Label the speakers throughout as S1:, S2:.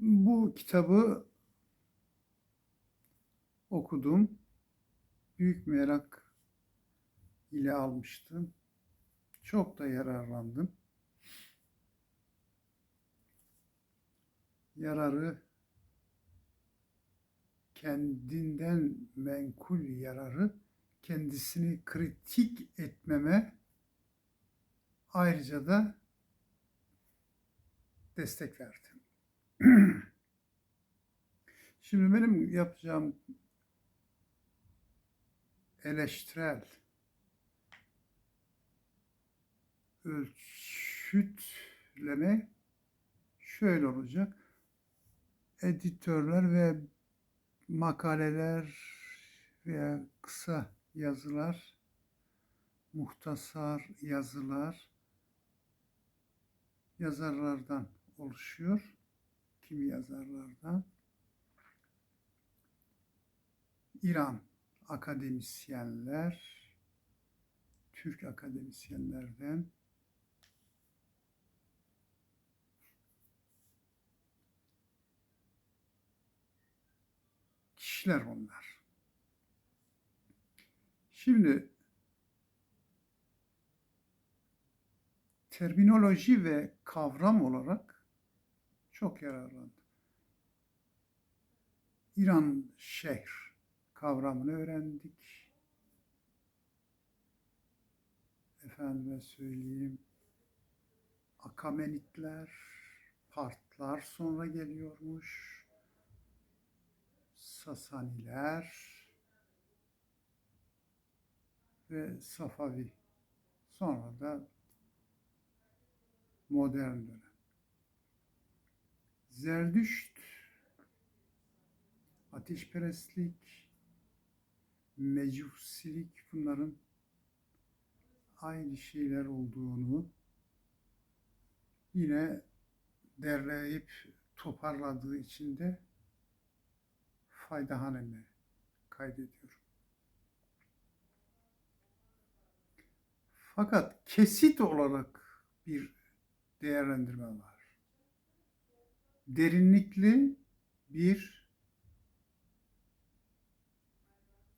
S1: Bu kitabı okudum. Büyük merak ile almıştım. Çok da yararlandım. Yararı kendinden menkul yararı kendisini kritik etmeme ayrıca da destek verdi. Şimdi benim yapacağım eleştirel ölçütleme şöyle olacak. Editörler ve makaleler veya kısa yazılar, muhtasar yazılar yazarlardan oluşuyor. Kimi yazarlardan? İran akademisyenler, Türk akademisyenlerden kişiler onlar. Şimdi terminoloji ve kavram olarak çok yararlandım. İran şehir kavramını öğrendik. Efendime söyleyeyim, Akamenitler, Partlar sonra geliyormuş. Sasaniler ve Safavi. Sonra da modern dönem. Zerdüşt, ateşperestlik, mecusilik bunların aynı şeyler olduğunu yine derleyip toparladığı için de fayda haneme kaydediyorum. Fakat kesit olarak bir değerlendirme var. Derinlikli bir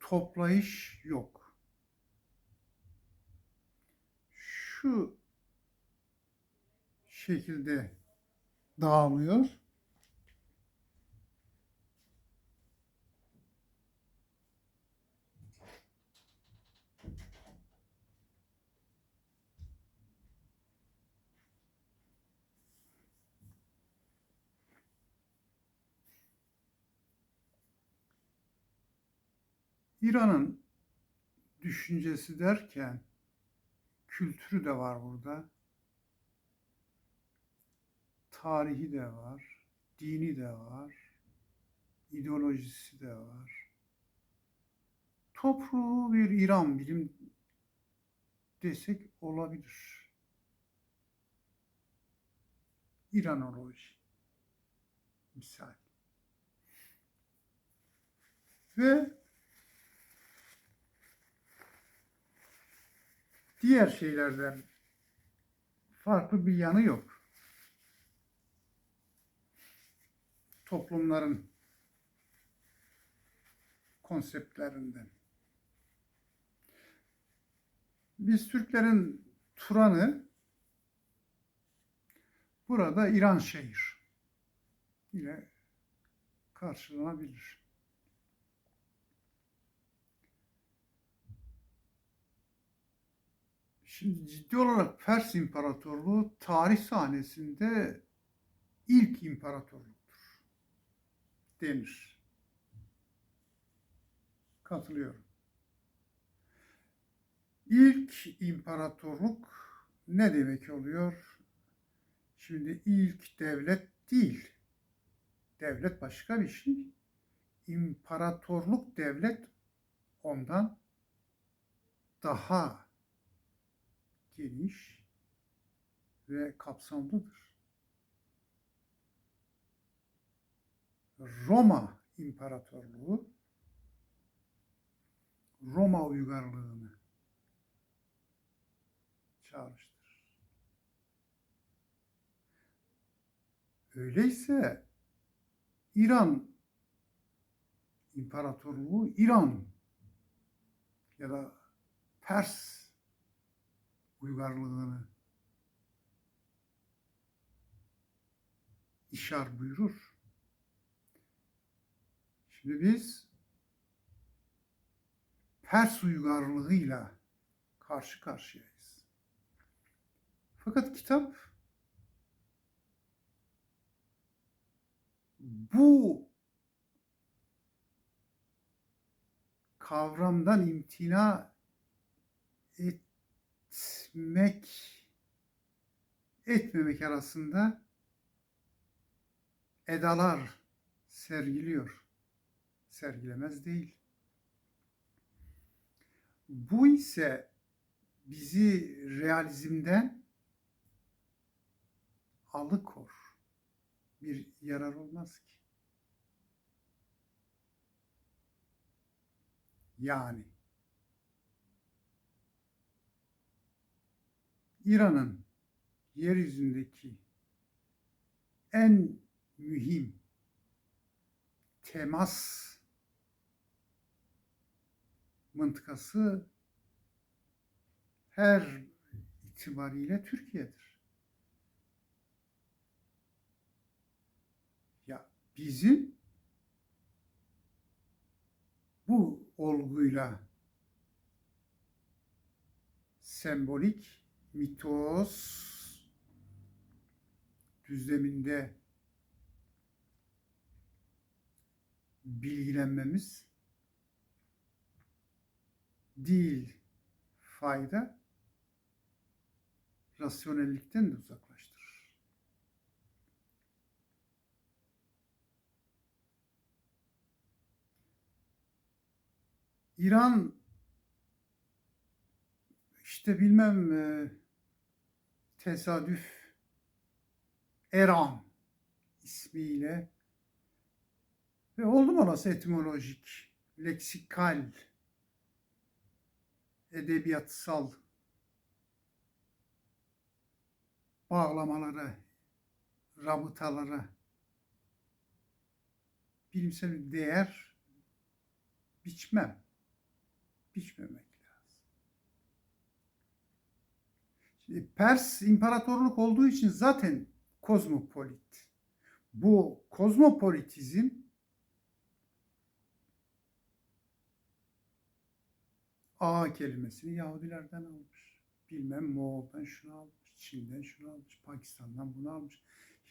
S1: toplayış yok. Şu şekilde dağılıyor. İran'ın düşüncesi derken kültürü de var burada. Tarihi de var, dini de var, ideolojisi de var. Toprağı bir İran bilim desek olabilir. İranoloji misal. Ve diğer şeylerden farklı bir yanı yok. Toplumların konseptlerinden. Biz Türklerin Turan'ı burada İran şehir ile karşılanabilir. Şimdi ciddi olarak Pers İmparatorluğu tarih sahnesinde ilk imparatorluktur denir. Katılıyorum. İlk imparatorluk ne demek oluyor? Şimdi ilk devlet değil. Devlet başka bir şey. İmparatorluk devlet ondan daha geniş ve kapsamlıdır. Roma İmparatorluğu Roma uygarlığını çağrıştırır. Öyleyse İran İmparatorluğu İran ya da Pers uygarlığını işar buyurur. Şimdi biz Pers uygarlığıyla karşı karşıyayız. Fakat kitap bu kavramdan imtina etmek etmemek arasında edalar sergiliyor. Sergilemez değil. Bu ise bizi realizmden alıkor. Bir yarar olmaz ki. Yani İran'ın yeryüzündeki en mühim temas mıntıkası her itibariyle Türkiye'dir. Ya bizim bu olguyla sembolik mitos düzleminde bilgilenmemiz değil fayda rasyonellikten de uzaklaştırır. İran işte bilmem e, tesadüf Eran ismiyle ve oldum olası etimolojik, leksikal, edebiyatsal bağlamalara, rabıtalara bilimsel değer biçmem. Biçmemek lazım. Şimdi Pers imparatorluk olduğu için zaten kozmopolit. Bu kozmopolitizm A kelimesini Yahudilerden almış. Bilmem Moğol'dan şunu almış, Çin'den şunu almış, Pakistan'dan bunu almış,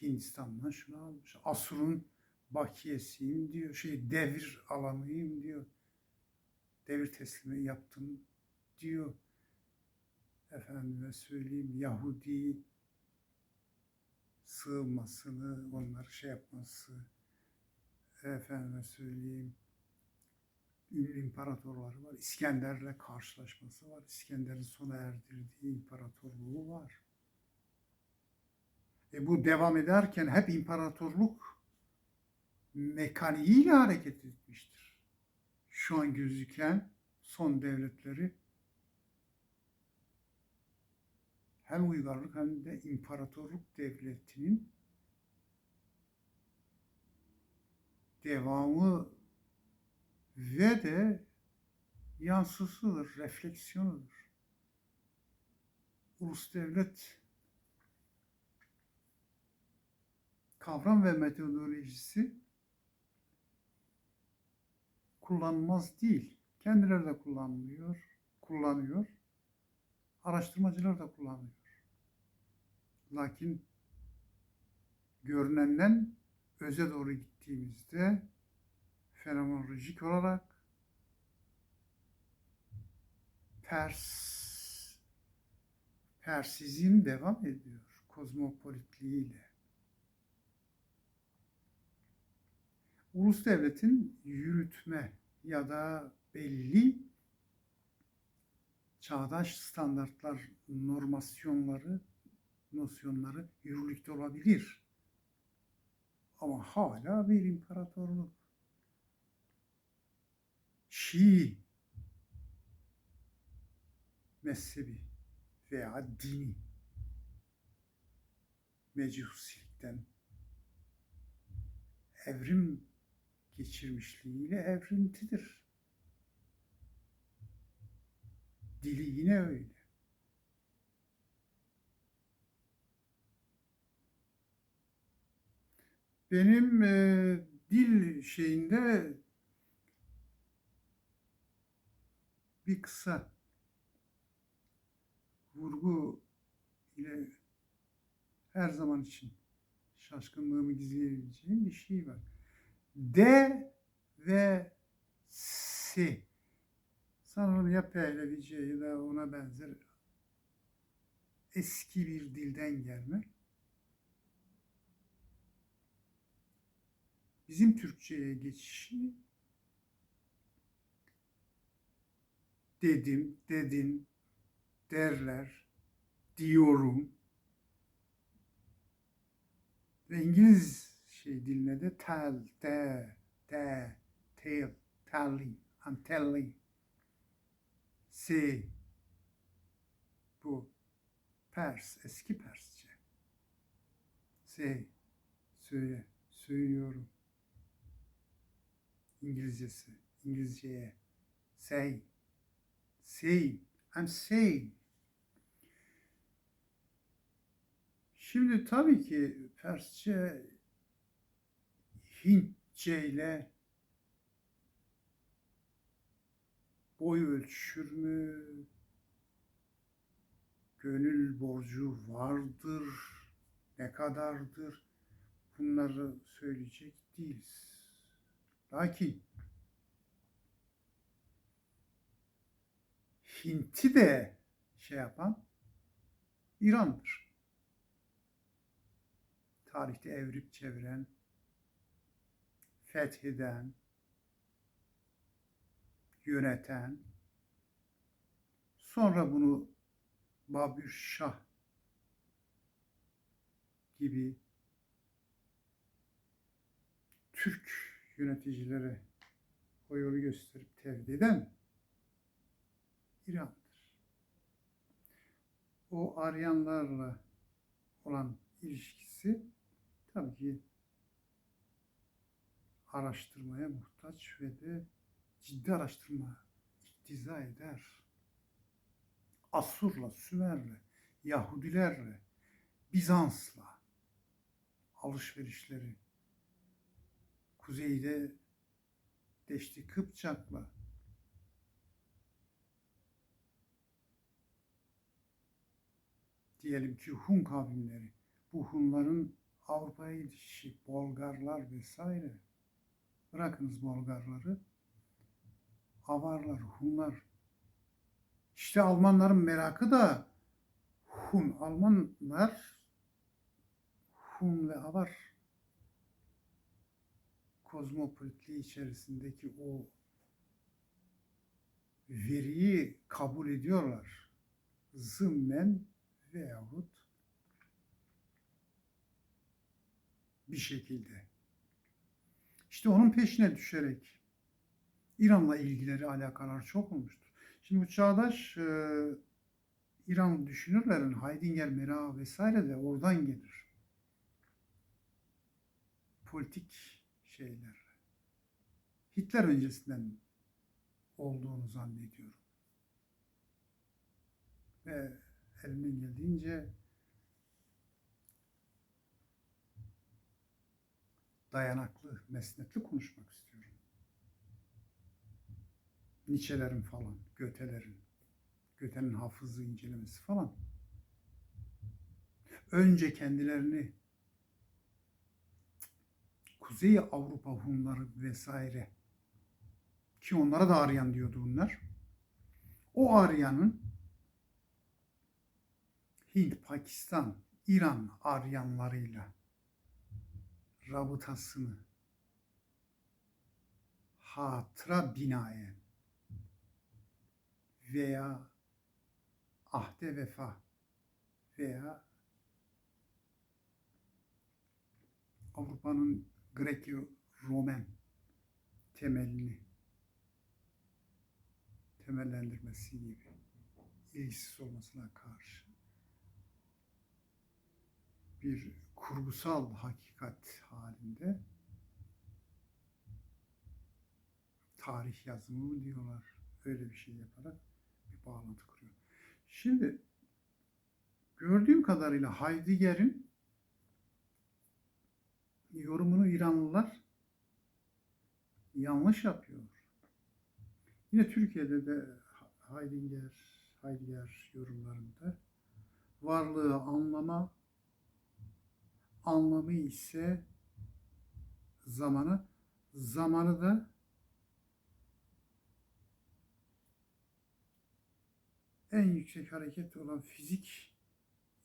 S1: Hindistan'dan şunu almış. Asur'un bakiyesiyim diyor, şey devir alanıyım diyor. Devir teslimi yaptım diyor. Efendime söyleyeyim Yahudi sığınmasını, onları şey yapması, efendime söyleyeyim ünlü imparatorları var. İskender'le karşılaşması var. İskender'in sona erdirdiği imparatorluğu var. E bu devam ederken hep imparatorluk mekaniğiyle hareket etmiştir. Şu an gözüken son devletleri hem uygarlık hem de imparatorluk devletinin devamı ve de yansısıdır, refleksiyonudur. Ulus devlet kavram ve metodolojisi kullanılmaz değil. Kendileri de kullanılıyor, kullanıyor. Araştırmacılar da kullanıyor. Lakin görünenden öze doğru gittiğimizde fenomenolojik olarak Pers Persizm devam ediyor kozmopolitliğiyle. Ulus devletin yürütme ya da belli çağdaş standartlar, normasyonları, nosyonları yürürlükte olabilir. Ama hala bir imparatorluk. Şii mezhebi veya dini mecusilikten evrim geçirmişliğiyle evrintidir. Dili yine öyle. Benim e, dil şeyinde bir kısa vurgu ile her zaman için şaşkınlığımı gizleyebileceğim bir şey var. D ve S. Sanırım ya P ya da ona benzer eski bir dilden gelme. Bizim Türkçe'ye geçişi dedim, dedin, derler, diyorum ve İngiliz şey diline de tell, de, de, tell, telling, I'm telling, say. Bu Pers, eski Persçe. Say, söyle, söylüyorum. İngilizcesi, İngilizceye say, say, I'm saying. Şimdi tabii ki Persçe Hintçe ile boy ölçüşür mü? Gönül borcu vardır. Ne kadardır? Bunları söyleyecek değiliz. Lakin Hint'i de şey yapan İran'dır. Tarihte evrip çeviren, fetheden, yöneten, sonra bunu Babür Şah gibi Türk yöneticilere o yolu gösterip tevdi eden İran'dır. O Aryanlarla olan ilişkisi tabii ki araştırmaya muhtaç ve de ciddi araştırma iktiza eder. Asur'la, Sümer'le, Yahudilerle, Bizans'la alışverişleri, kuzeyde Deşti Kıpçak'la, diyelim ki Hun kavimleri, bu Hunların Avrupa'ya gidişi, Bolgarlar vesaire. Bırakınız Bolgarları. Avarlar, Hunlar. İşte Almanların merakı da Hun. Almanlar Hun ve Avar kozmopolitliği içerisindeki o veriyi kabul ediyorlar. Zımmen veyahut bir şekilde. İşte onun peşine düşerek İran'la ilgileri alakalar çok olmuştur. Şimdi bu çağdaş e, İran düşünürlerin Heidegger, Mera vesaire de oradan gelir. Politik şeyler. Hitler öncesinden olduğunu zannediyorum. Ve elimden geldiğince dayanaklı, mesnetli konuşmak istiyorum. Nietzsche'lerin falan, Göte'lerin, Göte'nin hafızı incelemesi falan. Önce kendilerini Kuzey Avrupa Hunları vesaire ki onlara da Aryan diyordu bunlar. O Aryan'ın Hint, Pakistan, İran Aryanlarıyla rabıtasını hatıra binaen veya ahde vefa veya Avrupa'nın Grek-Romen temelini temellendirmesi gibi ilgisiz olmasına karşı bir kurgusal hakikat halinde tarih yazımı mı diyorlar. Öyle bir şey yaparak bir bağlantı kuruyor. Şimdi gördüğüm kadarıyla Heidegger'in yorumunu İranlılar yanlış yapıyor. Yine Türkiye'de de Heidegger, Heidegger yorumlarında varlığı anlama, anlamı ise zamanı, zamanı da en yüksek hareket olan fizik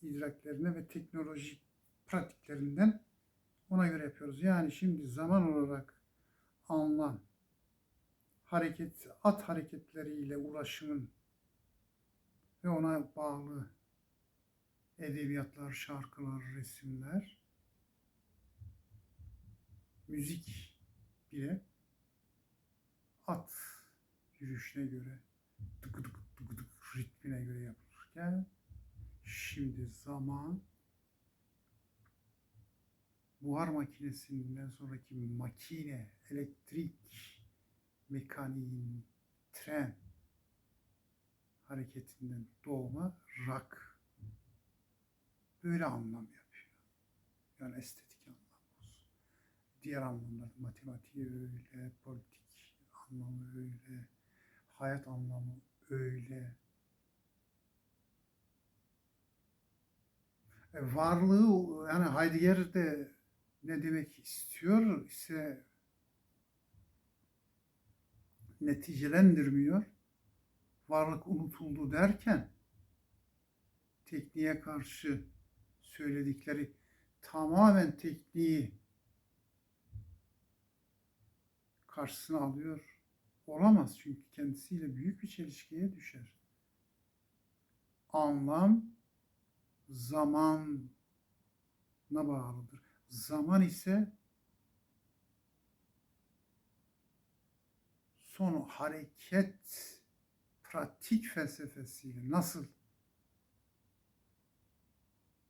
S1: idraklerine ve teknolojik pratiklerinden ona göre yapıyoruz. Yani şimdi zaman olarak anlam, hareket, at hareketleriyle ulaşımın ve ona bağlı edebiyatlar, şarkılar, resimler, müzik bile at yürüyüşüne göre tıkı tıkı tıkı tıkı ritmine göre yapılırken şimdi zaman buhar makinesinden sonraki makine, elektrik, mekaniğin, tren hareketinden doğma rak böyle anlam yapıyor. Yani estetik anlam olsun. Diğer anlamlar matematiği öyle, politik anlamı öyle, hayat anlamı öyle. E, varlığı yani Heidegger de ne demek istiyor ise neticelendirmiyor. Varlık unutuldu derken tekniğe karşı söyledikleri tamamen tekniği karşısına alıyor. Olamaz çünkü kendisiyle büyük bir çelişkiye düşer. Anlam zamana bağlıdır. Zaman ise son hareket pratik felsefesiyle nasıl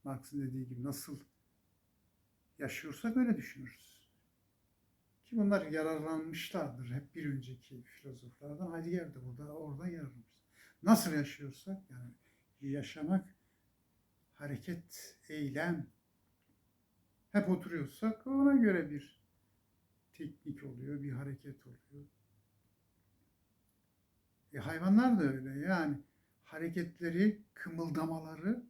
S1: Marx'ın dediği gibi nasıl yaşıyorsak öyle düşünürüz. Ki bunlar yararlanmışlardır hep bir önceki filozoflardan. Heidegger de burada orada yararlanmış. Nasıl yaşıyorsak yani yaşamak hareket, eylem hep oturuyorsak ona göre bir teknik oluyor, bir hareket oluyor. E hayvanlar da öyle yani hareketleri, kımıldamaları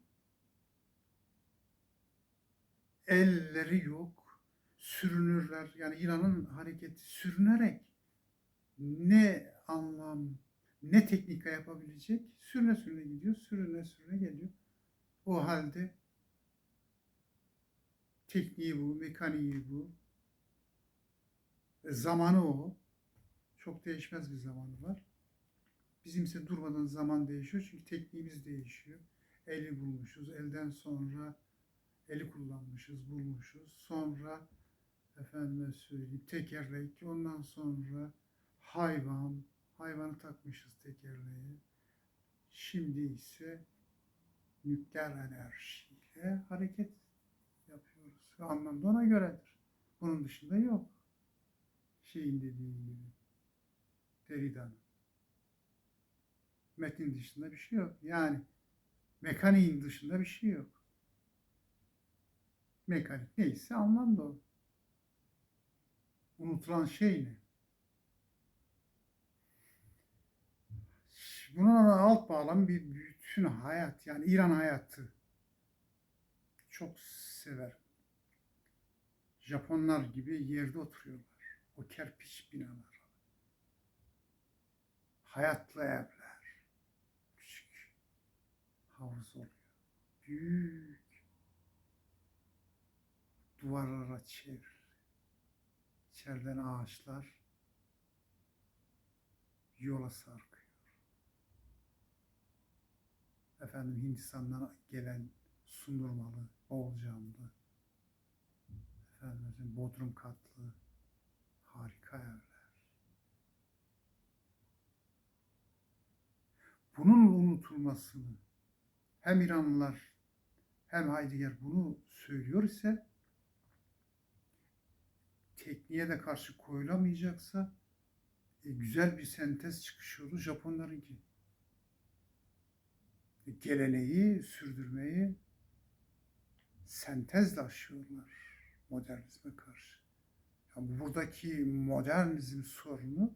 S1: elleri yok, sürünürler. Yani İran'ın hareketi sürünerek ne anlam, ne teknika yapabilecek? Sürüne sürüne gidiyor, sürüne sürüne geliyor. O halde tekniği bu, mekaniği bu. E, zamanı o. Çok değişmez bir zamanı var. Bizimse durmadan zaman değişiyor çünkü tekniğimiz değişiyor. Eli bulmuşuz, elden sonra eli kullanmışız, bulmuşuz. Sonra efendime söyleyeyim tekerlek, ondan sonra hayvan, hayvanı takmışız tekerleğe. Şimdi ise nükleer enerjiyle hareket. Ve anlam ona göredir. Bunun dışında yok. Şeyin dediği gibi. Derrida'nın. Metin dışında bir şey yok. Yani mekaniğin dışında bir şey yok. Mekanik neyse anlam da o. Unutulan şey ne? Bunun alt bağlam bir bütün hayat yani İran hayatı çok sever. Japonlar gibi yerde oturuyorlar. O kerpiç binalar. Hayatlı evler. Küçük havuz oluyor. Büyük duvarlara çevir. İçeriden ağaçlar yola sarkıyor. Efendim Hindistan'dan gelen sundurmalı, bol camlı, efendim bodrum katlı, harika evler. Bunun unutulmasını hem İranlılar hem Heidegger bunu söylüyor ise tekniğe de karşı koyulamayacaksa E, güzel bir sentez çıkış yolu Japonlarınki. E, geleneği sürdürmeyi sentezle aşıyorlar modernizme karşı. Yani buradaki modernizm sorunu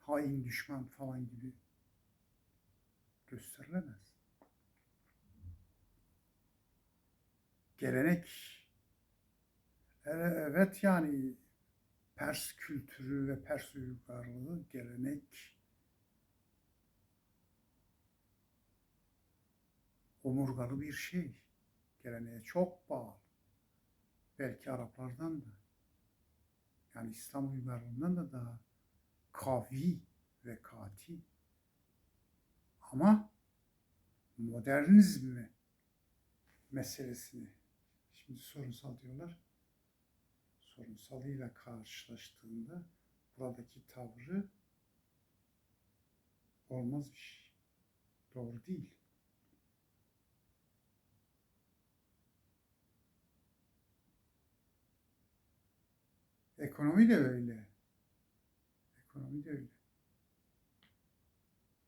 S1: hain düşman falan gibi gösterilemez. Gelenek e- evet yani Pers kültürü ve Pers uygarlığı gelenek omurgalı bir şey. Geleneğe çok bağlı. Belki Araplardan da yani İslam uygarlığından da daha kavi ve kati. Ama modernizmi meselesini şimdi sorunsal diyorlar. Sorunsalıyla karşılaştığında buradaki tavrı olmaz iş. Doğru değil. Ekonomi de öyle. Ekonomi de öyle.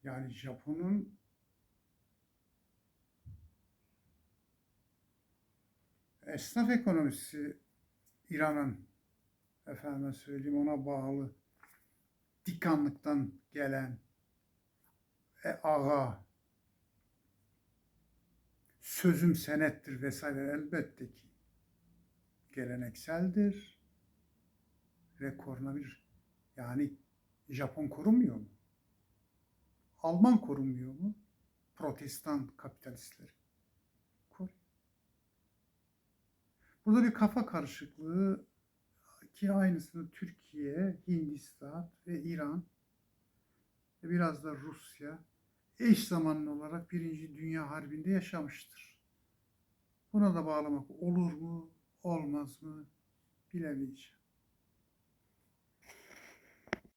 S1: Yani Japon'un esnaf ekonomisi İran'ın efendime söyleyeyim ona bağlı dikanlıktan gelen e, ağa sözüm senettir vesaire elbette ki gelenekseldir ve korunabilir. Yani Japon korunmuyor mu? Alman korunmuyor mu? Protestan kapitalistleri. Koruyor. Burada bir kafa karışıklığı ki aynısını Türkiye, Hindistan ve İran ve biraz da Rusya eş zamanlı olarak Birinci Dünya Harbi'nde yaşamıştır. Buna da bağlamak olur mu, olmaz mı bilemeyeceğim.